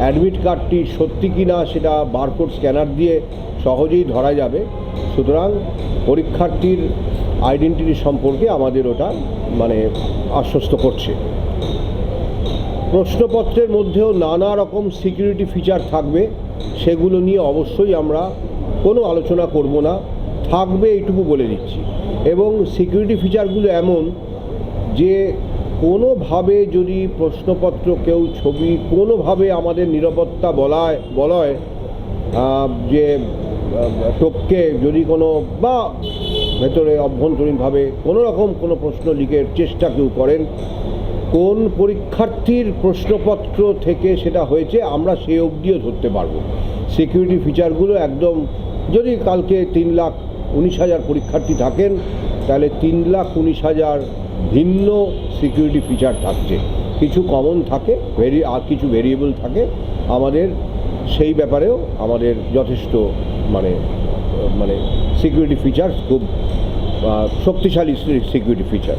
Admit কার্ডটি সত্যি কি না সেটা বারকোড স্ক্যানার দিয়ে সহজেই ধরা যাবে। সুতরাং পরীক্ষার্থীর আইডেন্টিটি সম্পর্কে আমাদের ওটা মানে আশ্বস্ত করছে। প্রশ্নপত্রের মধ্যেও নানা রকম সিকিউরিটি ফিচার থাকবে, সেগুলো নিয়ে অবশ্যই আমরা কোনো আলোচনা করব না। থাকবে এইটুকু বলে দিচ্ছি। এবং সিকিউরিটি ফিচারগুলো এমন যে কোনোভাবে যদি প্রশ্নপত্র কেউ ছবি, কোনোভাবে আমাদের নিরাপত্তা বলায়, বলয় যে টপকে যদি কোনো, বা ভেতরে অভ্যন্তরীণভাবে কোনো রকম কোনো প্রশ্ন লিখের চেষ্টা কেউ করেন, কোন পরীক্ষার্থীর প্রশ্নপত্র থেকে সেটা হয়েছে, আমরা সে অবধিও ধরতে পারব। সিকিউরিটি ফিচারগুলো একদম, যদি কালকে তিন লাখ উনিশ হাজার পরীক্ষার্থী থাকেন, তাহলে তিন লাখ উনিশ হাজার ভিন্ন সিকিউরিটি ফিচার থাকছে। কিছু কমন থাকে ভেরি আর কিছু ভেরিয়েবল থাকে। আমাদের সেই ব্যাপারেও আমাদের যথেষ্ট মানে মানে সিকিউরিটি ফিচার খুব শক্তিশালী সিকিউরিটি ফিচার